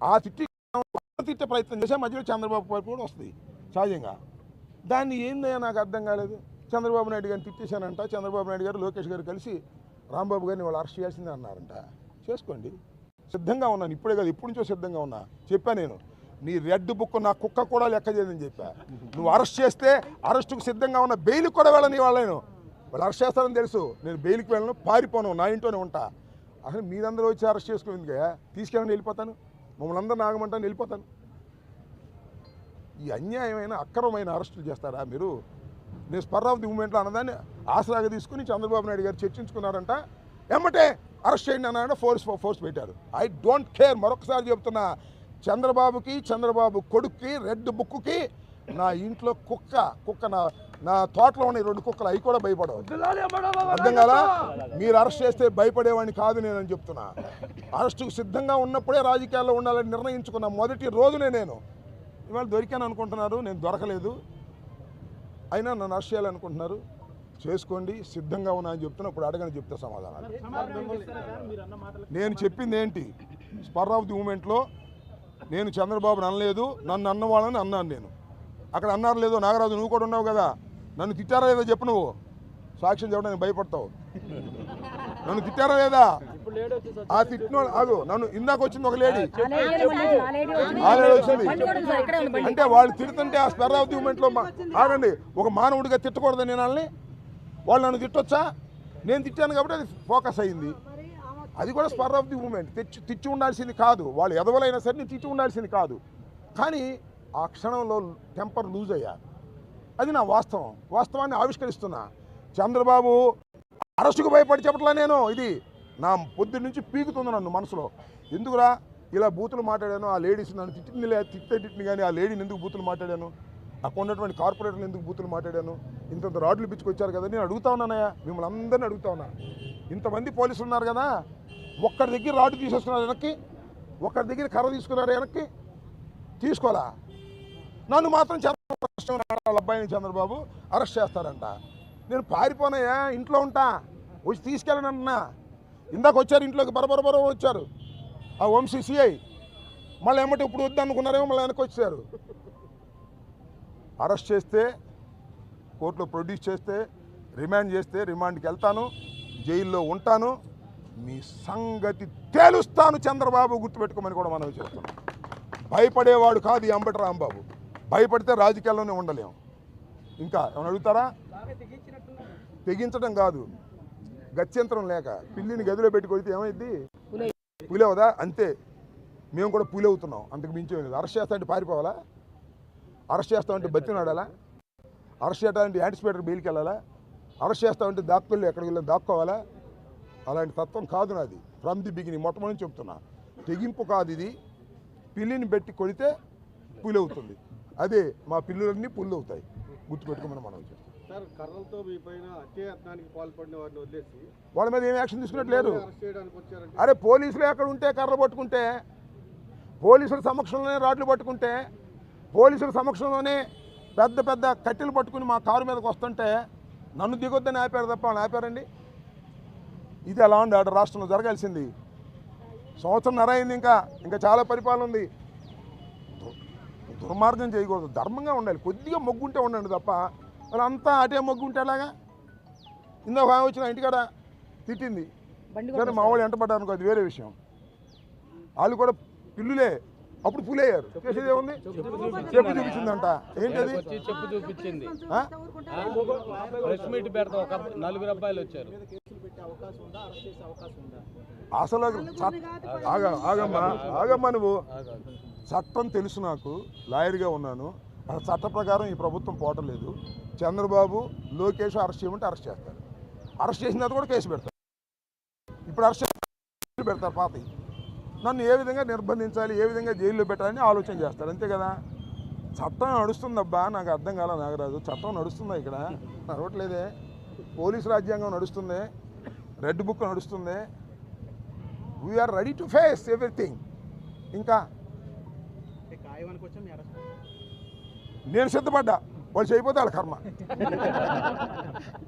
ఆ తిట్టి తిట్టే ప్రయత్నం చేసే మధ్యలో చంద్రబాబు వైపు కూడా వస్తుంది సహజంగా. దాన్ని ఏందయ్యా నాకు అర్థం కాలేదు? చంద్రబాబు నాయుడు గారిని తిట్టేశానంట చంద్రబాబు నాయుడు గారు లోకేష్ గారు కలిసి రాంబాబు గారిని వాళ్ళు అరెస్ట్ చేయాల్సిందే అన్నారంట. చేసుకోండి. సిద్ధంగా ఉన్నాను ఇప్పుడే కాదు ఇప్పటి నుంచో సిద్ధంగా ఉన్నా. చెప్పా నేను నీ రెడ్ బుక్ నా కుక్క కూడా లెక్క చేయదని చెప్పా. నువ్వు అరెస్ట్ చేస్తే అరెస్టుకు సిద్ధంగా ఉన్న బెయిల్కి కూడా వెళ్ళని వాళ్ళను వాళ్ళు అరెస్ట్ చేస్తారని తెలుసు. నేను బెయిల్కి వెళ్ళను పారిపోను నా ఇంట్లోనే ఉంటా. అసలు మీరందరూ వచ్చి అరెస్ట్ చేసుకుందిగా తీసుకెళ్ళని వెళ్ళిపోతాను. మమ్మల్ని అందరూ ఆగమంటాను వెళ్ళిపోతాను. ఈ అన్యాయమైన అక్రమమైన అరెస్టులు చేస్తారా మీరు? నేను స్పర్ ఆఫ్ ది మూమెంట్లో అన్నదాన్ని ఆసరాగా తీసుకుని చంద్రబాబు నాయుడు గారు చర్చించుకున్నారంట. ఎమ్మటే అరెస్ట్ చేయండి అన్నాడు ఫోర్స్ ఫోర్స్ పెట్టారు. ఐ డోంట్ కేర్ మరొకసారి చెప్తున్నా చంద్రబాబుకి చంద్రబాబు కొడుక్కి రెడ్ బుక్కి నా ఇంట్లో కుక్క కుక్క నా నా తోటలో ఉన్న రెండు కుక్కలు అవి కూడా భయపడవు. అర్థం కదా మీరు అరెస్ట్ చేస్తే భయపడేవాడిని కాదు నేనని చెప్తున్నా. అరెస్టుకు సిద్ధంగా ఉన్నప్పుడే రాజకీయాల్లో ఉండాలని నిర్ణయించుకున్న మొదటి రోజునే నేను. ఇవాళ దొరికాను అనుకుంటున్నారు నేను దొరకలేదు. అయినా నన్ను అరెస్ట్ చేయాలనుకుంటున్నారు. చేసుకోండి సిద్ధంగా ఉన్నా అని చెప్తున్నా. ఇప్పుడు అడగని చెప్తే సమాధానాలు. నేను చెప్పింది ఏంటి? స్పర్ ఆఫ్ ది మూమెంట్లో నేను చంద్రబాబుని అనలేదు నన్ను అన్నవాళ్ళని అన్నాను నేను. అక్కడ అన్నారు లేదో నాగరాజు నువ్వు కూడా ఉన్నావు కదా. నన్ను తిట్టారా లేదో చెప్పు నువ్వు. సాక్ష్యం చెప్పడానికి భయపడతావు. నన్ను తిట్టారా లేదా? ఆ తిట్టిన ఆగు. నన్ను ఇందాక వచ్చింది ఒక లేడీ. వచ్చింది. అంటే వాళ్ళు తిడుతుంటే ఆ స్పెర్ ఆఫ్ ది మూమెంట్లో మా- ఆగండి. ఒక మానవుడిగా తిట్టకూడదు నేను వాళ్ళని. వాళ్ళు నన్ను తిట్టొచ్చా? నేను తిట్టాను కాబట్టి అది ఫోకస్ అయింది. అది కూడా స్పర్ ఆఫ్ ది మూమెంట్ తెచ్చి తిట్టి ఉండాల్సింది కాదు. వాళ్ళు ఎదవలైనా సరే నేను తిట్టి ఉండాల్సింది కాదు. కానీ ఆ క్షణంలో టెంపర్ లూజ్ అయ్యా. అది నా వాస్తవం. వాస్తవాన్ని ఆవిష్కరిస్తున్నా. చంద్రబాబు అరెస్టుకు భయపడి చెప్పట్లా నేను ఇది. నా పొద్దు నుంచి పీకుతుంది నన్ను మనసులో. ఎందుకురా ఇలా బూతులు మాట్లాడాను? ఆ లేడీస్ నన్ను తిట్టింది లే తిట్టే తిట్టింది కానీ ఆ లేడీని ఎందుకు బూతులు మాట్లాడాను? అక్కడ ఉన్నటువంటి కార్పొరేటర్లు ఎందుకు బూతులు మాట్లాడాను? ఇంతంత రాడ్లు పిచ్చుకొచ్చారు కదా నేను అడుగుతా ఉన్నానయ్యా. మిమ్మల్ని అందరినీ అడుగుతా ఉన్నా. ఇంతమంది పోలీసులు ఉన్నారు కదా ఒక్కరి దగ్గర రాడ్డు తీసేస్తున్నారు వెనక్కి ఒక్కరి దగ్గర కర్ర తీసుకున్నారు వెనక్కి. తీసుకోవాలా? నన్ను మాత్రం చంద్రబాబు వాళ్ళ అబ్బాయిని చంద్రబాబు అరెస్ట్ చేస్తారంట. నేను పారిపోనాయా ఇంట్లో ఉంటా. వచ్చి తీసుకెళ్ళను అన్నా. ఇందాక వచ్చారు ఇంట్లోకి బరబర బర వచ్చారు. ఆ వంశీసీఐ మళ్ళీ ఏమంటే ఇప్పుడు వద్దు అనుకున్నారేమో మళ్ళీ వెనక్కి వచ్చారు. అరెస్ట్ చేస్తే కోర్టులో ప్రొడ్యూస్ చేస్తే రిమాండ్ చేస్తే రిమాండ్కి వెళ్తాను జైల్లో ఉంటాను. మీ సంగతి తేలుస్తాను చంద్రబాబు గుర్తుపెట్టుకోమని కూడా మనం చేస్తున్నాం. భయపడేవాడు కాదు ఈ అంబటి రాంబాబు. భయపడితే రాజకీయాల్లోనే ఉండలేము ఇంకా ఏమైనా అడుగుతారా? తెగించడం కాదు. గత్యంతరం లేక పిల్లిని గదిలో పెట్టి కొడితే ఏమైంది పులేవదా? అంతే. మేము కూడా పులవుతున్నాం. అంతకు మించి లేదు. అరెస్ట్ చేస్తామంటే పారిపోవాలా? అరెస్ట్ చేస్తామంటే బతినాడాలా అరెస్ట్ చేస్తామంటే యాంటిసిపేటర్ బెయిల్కి వెళ్ళాలా? అరెస్ట్ చేస్తామంటే దాక్కొల్లి ఎక్కడికి వెళ్ళి దాక్కోవాలా? అలాంటి తత్వం కాదు నాది. ఫ్రమ్ ది బిగినింగ్ మొట్టమొదటి చెప్తున్నా. తెగింపు కాదు ఇది. పిల్లిని పెట్టి కొడితే పులవుతుంది. అదే మా పిల్లులన్నీ పుల్లు అవుతాయి గుర్తుపెట్టుకోమని మనం చేస్తాం వాళ్ళ మీద ఏం యాక్షన్ వచ్చారంటే అరే పోలీసులు ఎక్కడ ఉంటే కర్ర పట్టుకుంటే పోలీసుల సమక్షంలోనే రాడ్లు పట్టుకుంటే పోలీసుల సమక్షంలోనే పెద్ద పెద్ద కట్టెలు పట్టుకుని మా కారు మీదకి వస్తుంటే నన్ను దిగొద్దని ఆపారు తప్ప వాళ్ళు ఆపారండి? ఇది ఎలా ఉంది ఆడ రాష్ట్రంలో జరగాల్సింది. సంవత్సరం అయింది ఇంకా ఇంకా చాలా పరిపాలన ఉంది. దుర్మార్గం చేయకూడదు. ధర్మంగా ఉండాలి. కొద్దిగా మొగ్గుంటే ఉండండి తప్ప మరి అంతా అటే మొగ్గుంటే ఎలాగా? ఇందాక ఆమె వచ్చిన ఇంటికాడ తిట్టింది. సరే మా వాళ్ళు ఎంటపడ్డారు అది వేరే విషయం. వాళ్ళు కూడా పిల్లులే. అప్పుడు పులయ్యారు చేసేది ఏముంది? చెప్పు చూపించిందంట. ఏంటది? చెప్పు చూపించింది. మీట్ పెడతా. నలుగురు అబ్బాయిలు వచ్చారు. అసలు ఆగమ్మా ఆగమ్మా. నువ్వు. చట్టం తెలుసు నాకు లాయర్గా ఉన్నాను. ఆ చట్ట ప్రకారం ఈ ప్రభుత్వం పోవట్లేదు చంద్రబాబు లోకేష్ అరెస్ట్ చేయమంటే అరెస్ట్ చేస్తారు. అరెస్ట్ చేసిన తర్వాత కూడా కేసు పెడతారు. ఇప్పుడు అరెస్ట్ పెడతారు పాత నన్ను ఏ విధంగా నిర్బంధించాలి ఏ విధంగా జైల్లో పెట్టాలని ఆలోచన చేస్తారు. అంతే కదా? చట్టం నడుస్తుందబ్బా నాకు అర్థం కాల నాగరాజు. చట్టం నడుస్తుందా ఇక్కడ? నడవట్లేదే. పోలీసు రాజ్యాంగం నడుస్తుంది. రెడ్ బుక్ నడుస్తుంది. We're ready to face everything ఇంకా నేను సిద్ధపడ్డా. వాళ్ళు చేయకపోతే వాళ్ళ కర్మ.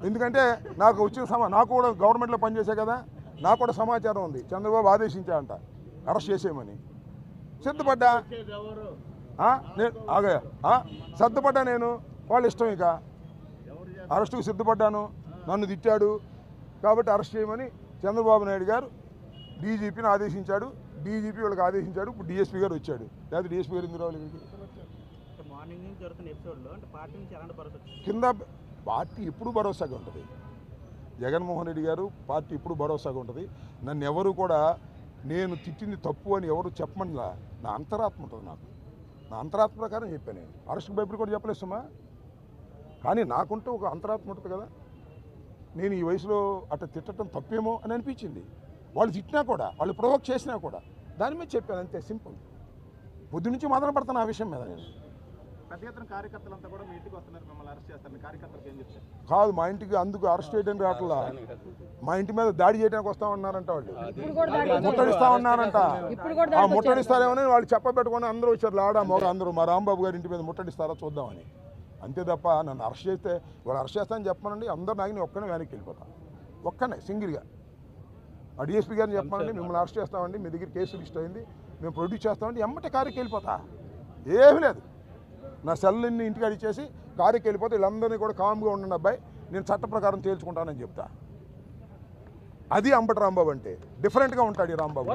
ఎందుకంటే నాకు వచ్చిన సమా నాకు కూడా గవర్నమెంట్లో పనిచేసే కదా నాకు కూడా సమాచారం ఉంది. చంద్రబాబు ఆదేశించాడంట అరెస్ట్ చేసేయమని. సిద్ధపడ్డా? ఆ? నేను ఆగా ఆ? సిద్ధపడ్డా నేను? వాళ్ళ ఇష్టం ఇక. అరెస్టుకు సిద్ధపడ్డాను. నన్ను తిట్టాడు. కాబట్టి అరెస్ట్ చేయమని చంద్రబాబు నాయుడు గారు డీజీపీని ఆదేశించాడు. డీజీపీ వాళ్ళకి ఆదేశించాడు ఇప్పుడు డిఎస్పీ గారు వచ్చాడు. లేకపోతే డిఎస్పీ గారు ఎందుకు రావాలి కింద పార్టీ ఎప్పుడు భరోసాగా ఉంటుంది? జగన్మోహన్ రెడ్డి గారు పార్టీ ఎప్పుడు భరోసాగా ఉంటుంది? నన్ను ఎవరు కూడా నేను తిట్టింది తప్పు అని ఎవరు చెప్పమనిలా నా అంతరాత్మ ఉంటుంది నాకు. నా అంతరాత్మ ప్రకారం చెప్పాను నేను. అరెస్ట్కి భయపడి కూడా చెప్పలేస్తామా కానీ నాకుంటూ ఒక అంతరాత్మ ఉంటుంది కదా. నేను ఈ వయసులో అట్లా తిట్టడం తప్పేమో అని అనిపించింది. వాళ్ళు తిట్టినా కూడా వాళ్ళు ప్రొవోక్ చేసినా కూడా దాని మీద చెప్పాను అంతే సింపుల్. పొద్దు నుంచి మాత్రం పడతాను ఆ విషయం మీద నేను. పెద్ద ఎత్తున కార్యకర్తలంతా కూడా మీ ఇంటికి వస్తున్నారు మిమ్మల్ని అరెస్ట్ చేస్తారు. కార్యకర్తలకు ఏం చెప్తారు? కాదు మా ఇంటికి అందుకు అరెస్ట్ చేయడానికి రావట్లా. మా ఇంటి మీద దాడి చేయడానికి వస్తామన్నారంట వాళ్ళు. ఇప్పుడు కూడా దాడి చేశారు. ముట్టడిస్తామన్నారంట ఇప్పుడు కూడా ఆ. ముట్టడిస్తారేమని వాళ్ళు చెప్పబెట్టుకొని అందరూ వచ్చారు. లాడా మొగ అందరూ మా రాంబాబు గారి ఇంటి మీద ముట్టడిస్తారా చూద్దామని. అంతే తప్ప నన్ను అరెస్ట్ చేస్తే వాళ్ళు అరెస్ట్ చేస్తానని చెప్పమనండి. అందరూ నాకు నేను ఒక్కనే వెనక్కి వెళ్ళిపోతా. ఒక్కనే సింగిల్గా. ఆ డిఎస్పీ గారిని చెప్పమనండి మిమ్మల్ని అరెస్ట్ చేస్తామండి మీ దగ్గర కేసు రిజిస్టర్ అయింది మేము ప్రొడ్యూస్ చేస్తామండి ఎమ్మటే కారుకి వెళ్ళిపోతా ఏమీ లేదు. నా సెల్ని ఇంటికి అడిచేసి కారుకి వెళ్ళిపోతే వీళ్ళందరినీ కూడా కామ్గా ఉండండి అబ్బాయి నేను చట్ట ప్రకారం తేల్చుకుంటానని చెప్తా. అది అంబటి రాంబాబు అంటే. డిఫరెంట్గా ఉంటాడు ఈ రాంబాబు.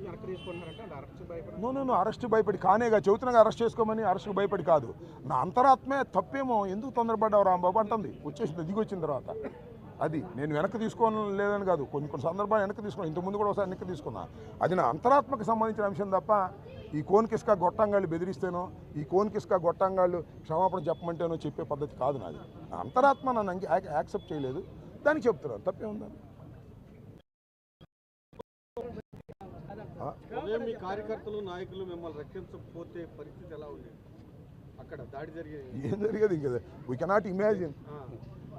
అరెస్ట్ భయపడి నో నో అరెస్ట్ భయపడి కానేగా చెబుతున్నాగా అరెస్ట్ చేసుకోమని అరెస్ట్ భయపడి కాదు. నా అంతరాత్మే తప్పేమో ఎందుకు తొందరపడ్డావు రాంబాబు అంటుంది. వచ్చేసింది దిగి వచ్చిన తర్వాత. అది నేను వెనక్కి తీసుకోను లేదని కాదు. కొన్ని కొన్ని సందర్భాలు వెనక్కి తీసుకున్నాను ఇంతకుముందు కూడా ఒకసారి వెనక్కి తీసుకున్నా. అది నా అంతరాత్మకు సంబంధించిన అంశం తప్ప ఈ కోన్కిస్కా గొట్టంగాళ్ళు బెదిరిస్తేనో ఈ కోన్కిస్కా గొట్టంగాళ్ళు క్షమాపణ చెప్పమంటేనో చెప్పే పద్ధతి కాదు నాది. నా అంతరాత్మ నన్ను అంగీ యాక్సెప్ట్ చేయలేదు. దానికి చెప్తున్నాను తప్పే ఉందని ఉదయం మీ కార్యకర్తలు నాయకులు మిమ్మల్ని రక్షించకపోతే పరిస్థితి ఎలా ఉంది అక్కడ దాడి జరిగేది? ఏం జరిగేది ఇంక? We cannot imagine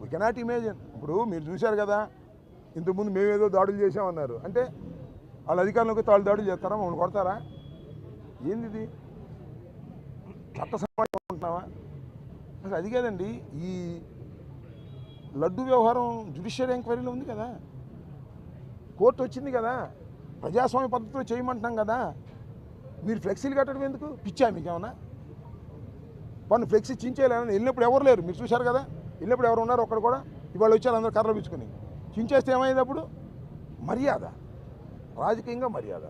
we cannot imagine ఇప్పుడు మీరు చూశారు కదా ఇంతకుముందు మేమేదో దాడులు చేసామన్నారు అంటే వాళ్ళ అధికారులకు తాళ్ళు దాడులు చేస్తారా? మమ్మల్ని కొడతారా? ఏంది చట్ట సమాజం ఉంటున్నావా అసలు అది కాదండి ఈ లడ్డు వ్యవహారం జ్యుడిషియల్ ఎంక్వైరీలో ఉంది కదా. కోర్టు వచ్చింది కదా. ప్రజాస్వామ్య పద్ధతిలో చేయమంటున్నాం కదా. మీరు ఫ్లెక్సీలు కట్టడం ఎందుకు? పిచ్చా మీకేమన్నా? పన్ను ఫ్లెక్సీ చించేయాలని వెళ్ళినప్పుడు ఎవరు లేరు? మీరు చూశారు కదా? వెళ్ళినప్పుడు ఎవరు ఉన్నారు ఒక్కడ కూడా ఇవాళ వచ్చారు అందరూ కర్రలు పిచ్చుకొని. చించేస్తే ఏమైంది అప్పుడు? మర్యాద. రాజకీయంగా మర్యాద.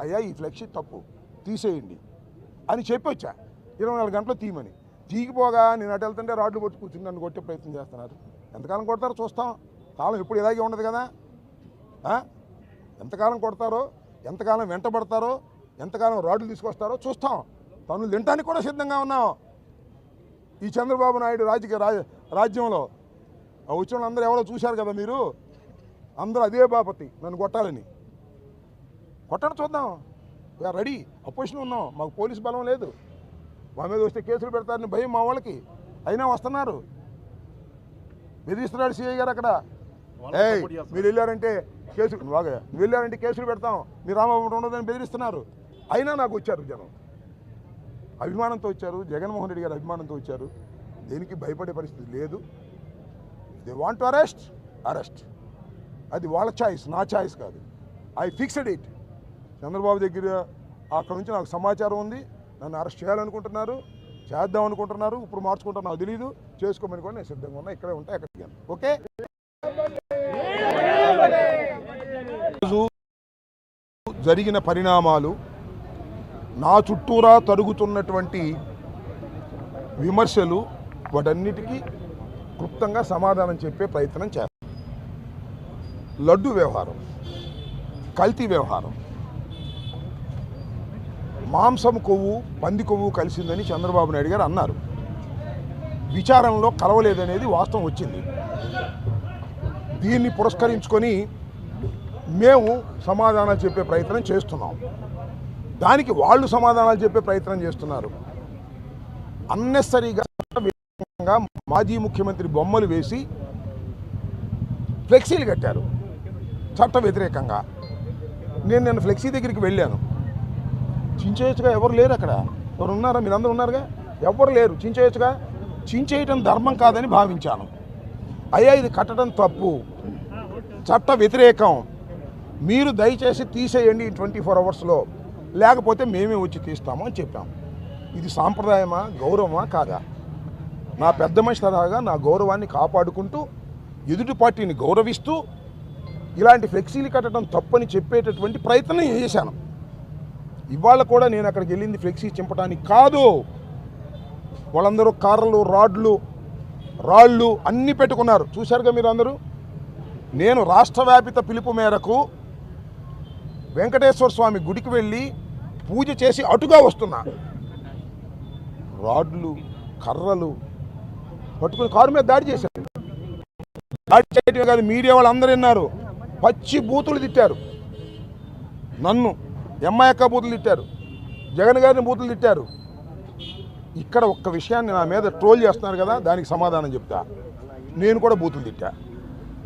అయ్యా ఈ ఫ్లెక్సీ తప్పు. తీసేయండి అని చెప్పొచ్చా. ఇరవై నాలుగు గంటలు తీయమని. తీగిపోగా నేను అటు వెళ్తుంటే రాడ్లు కొట్టి కూర్చుని నన్ను కొట్టే ప్రయత్నం చేస్తున్నారు. ఎంతకాలం కొడతారో చూస్తాం. కాలం ఎప్పుడు ఇలాగే ఉండదు కదా. ఎంతకాలం కొడతారో ఎంతకాలం వెంటబడతారో ఎంతకాలం రాడ్లు తీసుకొస్తారో చూస్తాం. తను తినటానికి కూడా సిద్ధంగా ఉన్నాం. ఈ చంద్రబాబు నాయుడు రాజకీయ రాజ రాజ్యంలో ఆ వచ్చిన వాళ్ళు అందరూ ఎవరో చూశారు కదా మీరు? అందరూ అదే బాపతి నన్ను కొట్టాలని. కొట్టడం చూద్దాం. We are ready. అపోజిషన్ ఉన్నాం. మాకు పోలీసు బలం లేదు. మా మీద వస్తే కేసులు పెడతారని భయం మా వాళ్ళకి. అయినా వస్తున్నారు. బెదిరిస్తున్నాడు సిఐ గారు అక్కడ. ఏయ్ మీరు వెళ్ళారంటే కేసు ఆగయ్యా. నువ్వు వెళ్ళారంటే కేసులు పెడతాం. మీరు రామబాబు ఉండదని బెదిరిస్తున్నారు. అయినా నాకు వచ్చారు జనం. అభిమానంతో వచ్చారు. జగన్మోహన్ రెడ్డి గారు అభిమానంతో వచ్చారు. దేనికి భయపడే పరిస్థితి లేదు. దే వాంట్ అరెస్ట్ అరెస్ట్ అది వాళ్ళ ఛాయిస్ నా ఛాయిస్ కాదు. ఐ ఫిక్స్డ్ ఇట్ చంద్రబాబు దగ్గర అక్కడ నుంచి నాకు సమాచారం ఉంది. నన్ను అరెస్ట్ చేయాలనుకుంటున్నారు. చేద్దాం అనుకుంటున్నారు. ఇప్పుడు మార్చుకుంటాను నాకు తెలియదు చేసుకోమని కూడా నేను సిద్ధంగా ఉన్నా. ఇక్కడే ఉంటా ఎక్కడికి ఓకే? జరిగిన పరిణామాలు నా చుట్టూరా తరుగుతున్నటువంటి విమర్శలు వాటన్నిటికీ క్లుప్తంగా సమాధానం చెప్పే ప్రయత్నం చేస్తాను లడ్డు వ్యవహారం కల్తీ వ్యవహారం. మాంసం కొవ్వు పంది కొవ్వు కలిసిందని చంద్రబాబు నాయుడు గారు అన్నారు. విచారణలో కలవలేదనేది వాస్తవం వచ్చింది. దీన్ని పురస్కరించుకొని మేము సమాధానాలు చెప్పే ప్రయత్నం చేస్తున్నాం. దానికి వాళ్ళు సమాధానాలు చెప్పే ప్రయత్నం చేస్తున్నారు. అన్నెసరీగా మాజీ ముఖ్యమంత్రి బొమ్మలు వేసి ఫ్లెక్సీలు కట్టారు. చట్ట వ్యతిరేకంగా. నేను నేను ఫ్లెక్సీ దగ్గరికి వెళ్ళాను. చించేయచ్చుగా ఎవరు లేరు అక్కడ? ఎవరు ఉన్నారా? మీరందరూ ఉన్నారుగా? ఎవరు లేరు? చించేయచ్చుగా? చించేయటం ధర్మం కాదని భావించాను. అయ్యా ఇది కట్టడం తప్పు. చట్ట వ్యతిరేకం. మీరు దయచేసి తీసేయండి ఈ ట్వంటీ ఫోర్ అవర్స్లో. లేకపోతే మేమే వచ్చి తీస్తాము అని చెప్పాం. ఇది సాంప్రదాయమా? గౌరవమా? కాదా? నా పెద్ద మనిషి తరహాగా నా గౌరవాన్ని కాపాడుకుంటూ ఎదుటి పార్టీని గౌరవిస్తూ ఇలాంటి ఫ్లెక్సీలు కట్టడం తప్పని చెప్పేటటువంటి ప్రయత్నం చేశాను. ఇవాళ కూడా నేను అక్కడికి వెళ్ళింది ఫ్లెక్సీ చింపడానికి కాదు. వాళ్ళందరూ కార్లు రాడ్లు రాళ్ళు అన్నీ పెట్టుకున్నారు. చూశారుగా మీరు అందరూ నేను రాష్ట్ర వ్యాపిత పిలుపు మేరకు వెంకటేశ్వర స్వామి గుడికి వెళ్ళి పూజ చేసి అటుగా వస్తున్నా. రాడ్లు కర్రలు పట్టుకుని కారు మీద దాడి చేశారు. దాడి చేయటమే కాదు మీడియా వాళ్ళు అందరూ విన్నారు. పచ్చి బూతులు తిట్టారు. నన్ను ఎంఐక్క బూతులు తిట్టారు. జగన్ గారిని బూతులు తిట్టారు. ఇక్కడ ఒక్క విషయాన్ని నా మీద ట్రోల్ చేస్తున్నారు కదా దానికి సమాధానం చెప్తా. నేను కూడా బూతులు తిట్టా.